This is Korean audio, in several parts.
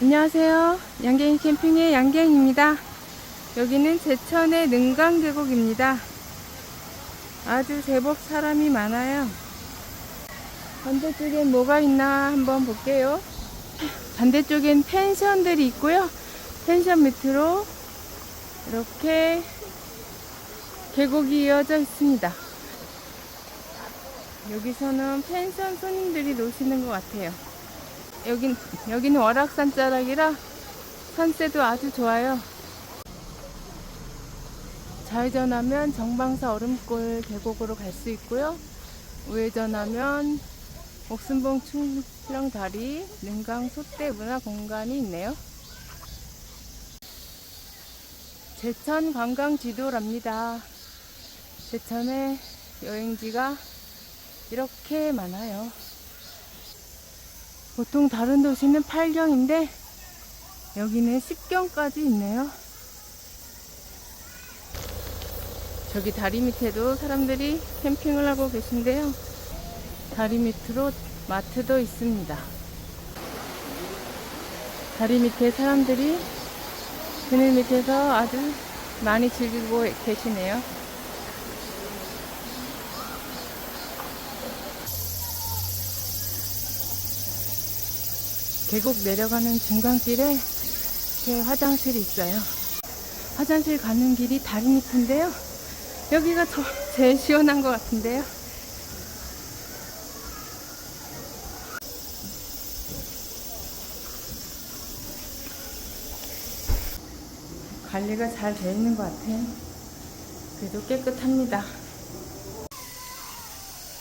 안녕하세요. 양갱이 캠핑의 양갱입니다. 여기는 제천의 능강계곡입니다. 아주 제법 사람이 많아요. 반대쪽엔 뭐가 있나 한번 볼게요. 반대쪽엔 펜션들이 있고요. 펜션 밑으로 이렇게 계곡이 이어져 있습니다. 여기서는 펜션 손님들이 노시는 것 같아요. 여긴, 여기는 월악산 자락이라 산세도 아주 좋아요. 좌회전하면 정방사 얼음골 계곡으로 갈 수 있고요. 우회전하면 옥순봉 충령 다리 능강 소대 문화 공간이 있네요. 제천 관광 지도랍니다. 제천에 여행지가 이렇게 많아요. 보통 다른 도시는 8경인데 여기는 10경까지 있네요. 저기 다리 밑에도 사람들이 캠핑을 하고 계신데요. 다리 밑으로 마트도 있습니다. 다리 밑에 사람들이 그늘 밑에서 아주 많이 즐기고 계시네요. 계곡 내려가는 중간길에 제 화장실이 있어요. 화장실 가는 길이 다리 밑인데요. 여기가 더 제일 시원한 것 같은데요. 관리가 잘 되어 있는 것 같아요. 그래도 깨끗합니다.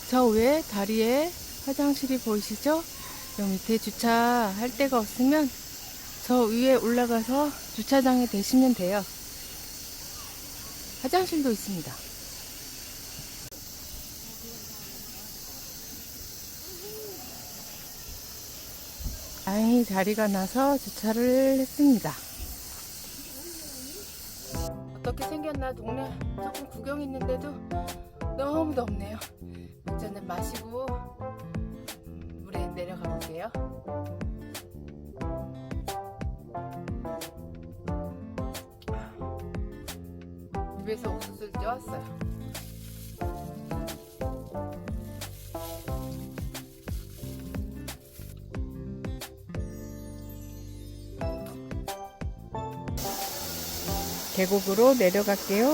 저 위에 다리에 화장실이 보이시죠? 여 밑에 주차할 데가 없으면 저 위에 올라가서 주차장에 대시면 돼요. 화장실도 있습니다. 다행히 자리가 나서 주차를 했습니다. 어떻게 생겼나 동네 조금 구경 있는데도 너무 덥네요. 맥주는 마시고 내려가 볼게요. 집에서 옥수수를 쪄왔어요. 계곡으로 내려갈게요.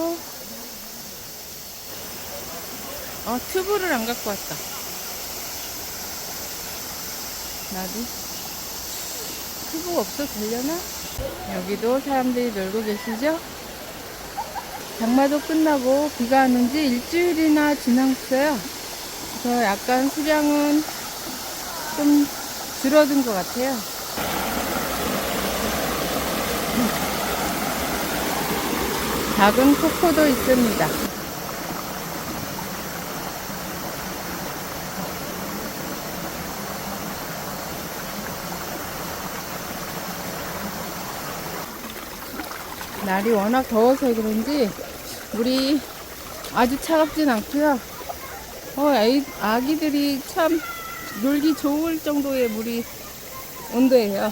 어, 튜브를 안 갖고 왔다. 나도. 튜브가 없어 되려나? 여기도 사람들이 놀고 계시죠? 장마도 끝나고 비가 안온지 일주일이나 지났어요. 그래서 약간 수량은 좀 줄어든 것 같아요. 작은 폭포도 있습니다. 날이 워낙 더워서 그런지 물이 아주 차갑진 않고요. 어, 아이, 아기들이 참 놀기 좋을 정도의 물이 온도예요.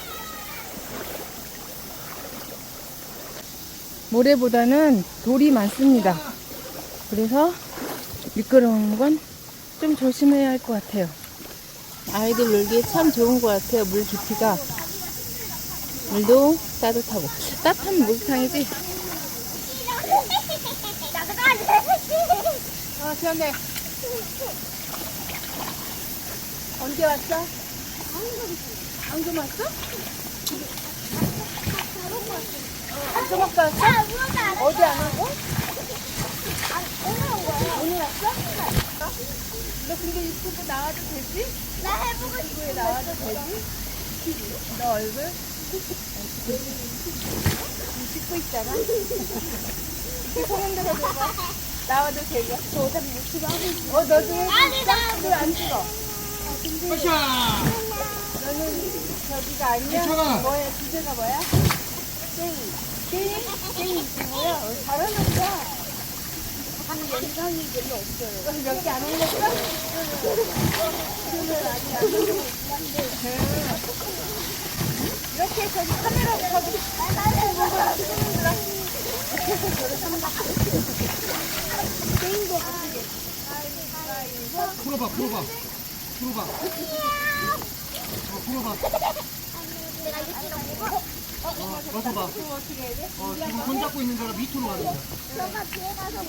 모래보다는 돌이 많습니다. 그래서 미끄러운 건 좀 조심해야 할 것 같아요. 아이들 놀기에 참 좋은 것 같아요. 물 깊이가. 물도 따뜻하고. 따뜻한 목욕탕이지? 아, 시원해. 언제 왔어? 방금 왔어? 방금 왔어? 어디 안 하고? 오늘 왔어? 너 근데 유튜브 나와도 되지? 나 해보고 유튜브에 나와도 되지? 너 얼굴? 찍고 있잖아. 이렇게 손 흔들어 줘봐. 나와도 되게. 저 어차피 유튜브 하고 있어. 어, 너도 해. 아니 나 너안 찍어. 너는 저기가 아니야? 뭐야? 주제가 뭐야? 땡이. 땡이? 땡이 유튜브야? 어, 잘하는구나. 영상이 별로 없어요. 몇 개 안 올렸어? 그러면 아직 안 올리고 있긴 한데. 이렇게 저기 카메라 저기 풀어봐, 풀어봐. 풀어봐. 어, 풀어봐. 어, 벗어봐. 어, 지금 손 잡고 있는 거라 밑으로 가는 거야. 너가 뒤에 가서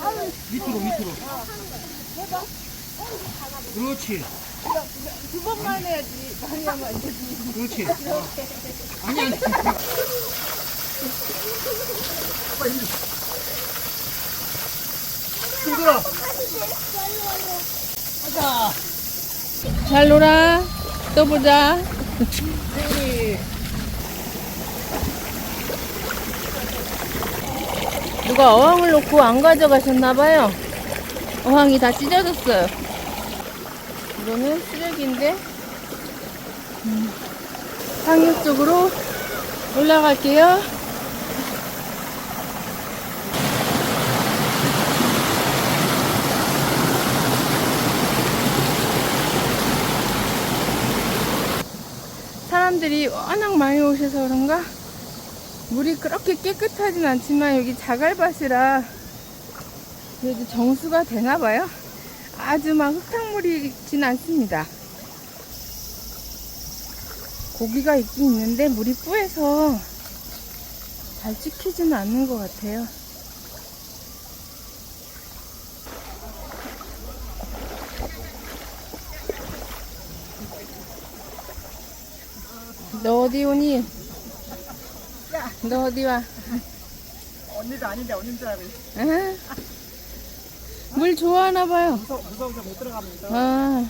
밑으로, 밑으로. 그렇지. 두 번만 해야지 많이 하면 안 되지. 그렇지. 어. 아니, 아니. 빨리. 힘들어. 가자. 잘 놀아. 또 보자. 누가 어항을 놓고 안 가져가셨나봐요. 어항이 다 찢어졌어요. 이거는 쓰레기인데, 음, 상륙 쪽으로 올라갈게요. 사람들이 워낙 많이 오셔서 그런가? 물이 그렇게 깨끗하진 않지만 여기 자갈밭이라 그래도 정수가 되나 봐요. 아주 막 흙탕물이 진 않습니다. 고기가 있긴 있는데 물이 뿌해서 잘 찍히지는 않는 것 같아요. 너 어디 오니? 너 어디 와? 언니도 아닌데 언니인 줄 알고 아, 물 좋아하나 봐요. 무서워, 무서워서 못 들어갑니다. 아.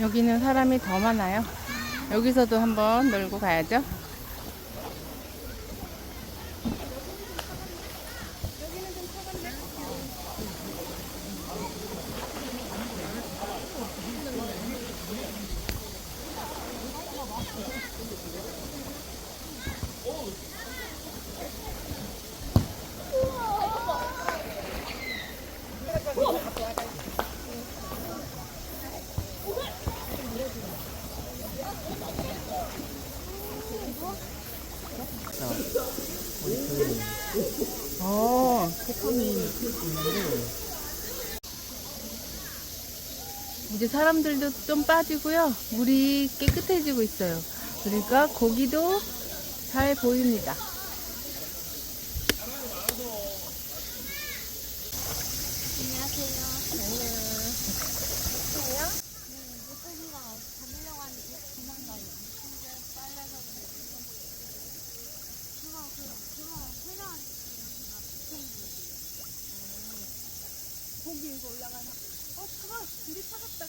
여기는 사람이 더 많아요. 여기서도 한번 놀고 가야죠. 어. 이제 사람들도 좀 빠지고요. 물이 깨끗해지고 있어요. 그러니까 고기도 잘 보입니다. 그 고기 올라가나? 어 차가 물이 차갑다.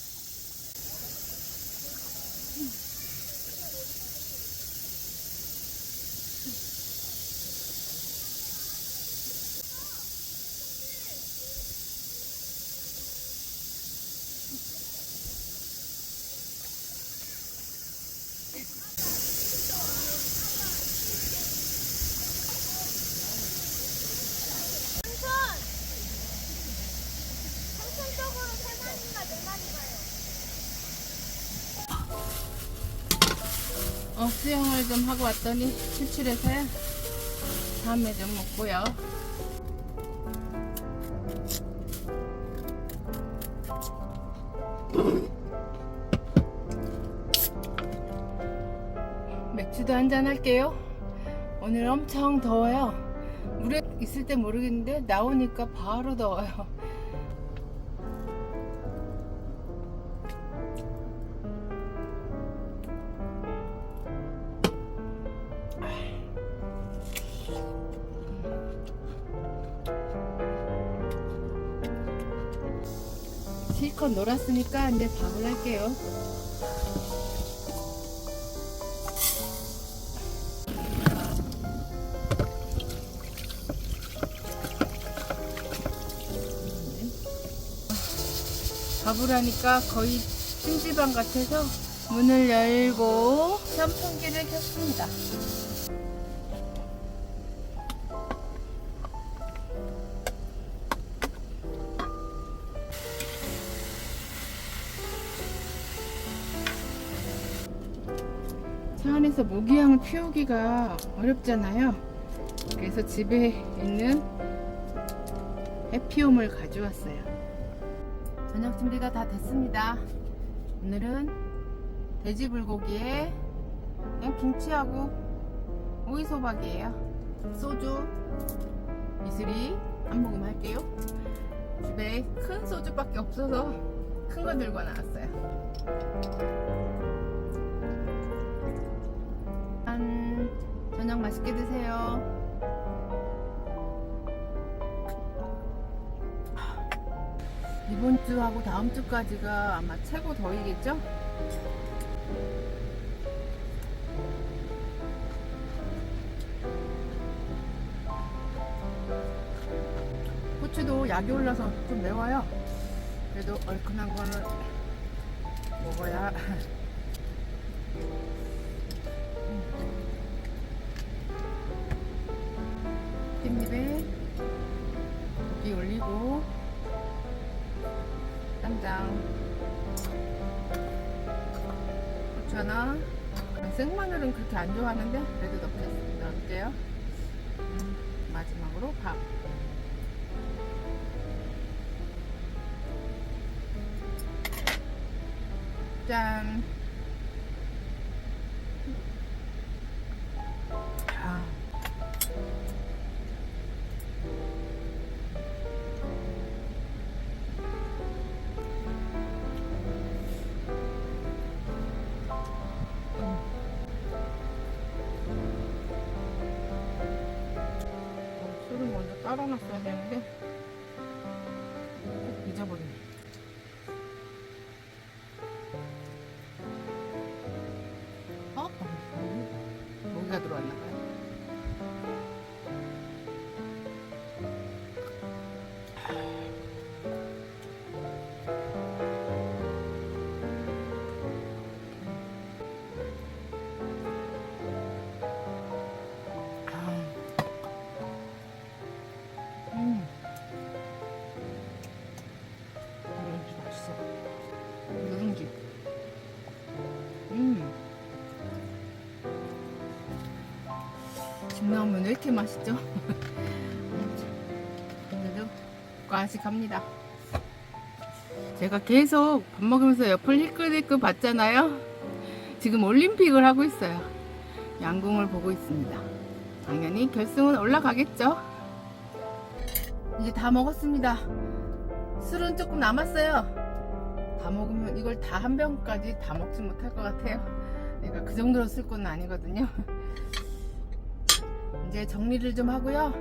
삼촌! 삼촌 쪽으로 세 마리인가 네 마리가요. 어, 수영을 좀 하고 왔더니 출출해서요. 다음에 좀 먹고요. 맥주도 한잔 할게요. 오늘 엄청 더워요. 물에 있을 때 모르겠는데 나오니까 바로 더워요. 실컷 놀았으니까 이제 밥을 할게요. 밥을 하니까 거의 찜질방 같아서 문을 열고 선풍기를 켰습니다. 산에서 모기향을 피우기가 어렵잖아요. 그래서 집에 있는 해피움을 가져왔어요. 저녁 준비가 다 됐습니다. 오늘은 돼지 불고기에 그냥 김치하고 오이소박이에요. 소주 이슬이 한 모금 할게요. 집에 큰 소주밖에 없어서 큰 거 들고 나왔어요. 저녁 맛있게 드세요. 이번 주하고 다음 주까지가 아마 최고 더위겠죠? 고추도 약이 올라서 좀 매워요. 그래도 얼큰한 거는 먹어야. 깻잎에 고기 올리고 쌈장. 고추 하나. 생마늘은 그렇게 안 좋아하는데 그래도 넣겠, 넣을게요? 음, 마지막으로 밥. 짠. 따라놨어야 되는데 나오면 왜 이렇게 맛있죠? 오늘도 과식합니다. 제가 계속 밥 먹으면서 옆을 힐끗힐끗 봤잖아요. 지금 올림픽을 하고 있어요. 양궁을 보고 있습니다. 당연히 결승은 올라가겠죠. 이제 다 먹었습니다. 술은 조금 남았어요. 다 먹으면 이걸 다 한 병까지 다 먹지 못할 것 같아요. 내가 그 정도로 쓸 건 아니거든요. 이제 정리를 좀 하고요.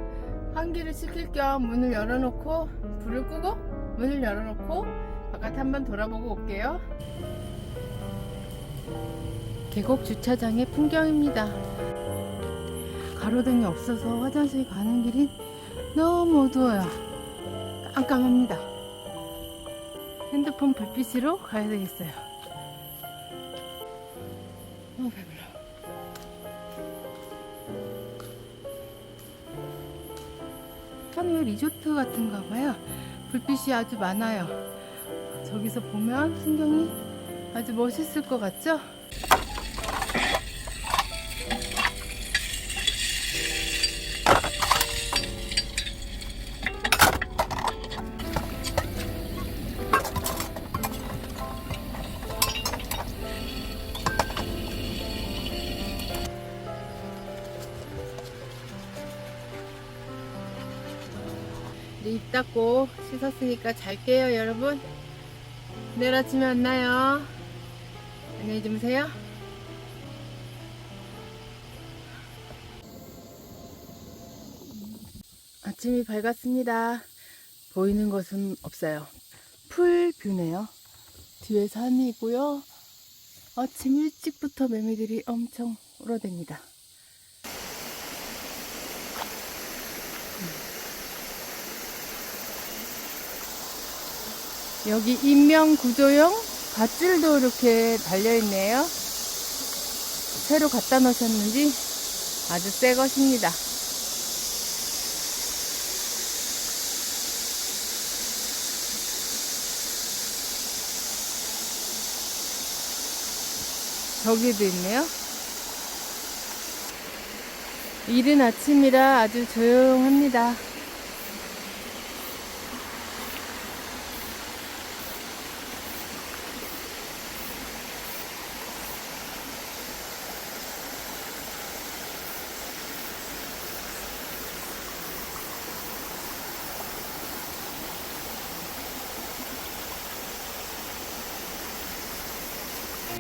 환기를 시킬 겸 문을 열어놓고 불을 끄고 문을 열어놓고 바깥 한번 돌아보고 올게요. 계곡 주차장의 풍경입니다. 가로등이 없어서 화장실 가는 길이 너무 어두워요. 깜깜합니다. 핸드폰 불빛으로 가야 되겠어요. 어, 한우 리조트 같은가 봐요. 불빛이 아주 많아요. 저기서 보면 풍경이 아주 멋있을 것 같죠? 입 닫고 씻었으니까 잘게요, 여러분. 내일 아침에 만나요. 안녕히 주무세요. 아침이 밝았습니다. 보이는 것은 없어요. 풀뷰네요. 뒤에 산이고요. 아침 일찍부터 매미들이 엄청 울어댑니다. 여기 인명 구조용 밧줄도 이렇게 달려 있네요. 새로 갖다 놓으셨는지 아주 새 것입니다. 저기도 있네요. 이른 아침이라 아주 조용합니다.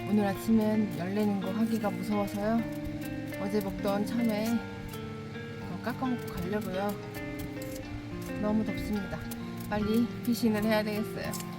오늘 아침엔 열내는 거 하기가 무서워서요. 어제 먹던 참외 더 깎아먹고 가려고요. 너무 덥습니다. 빨리 피신을 해야 되겠어요.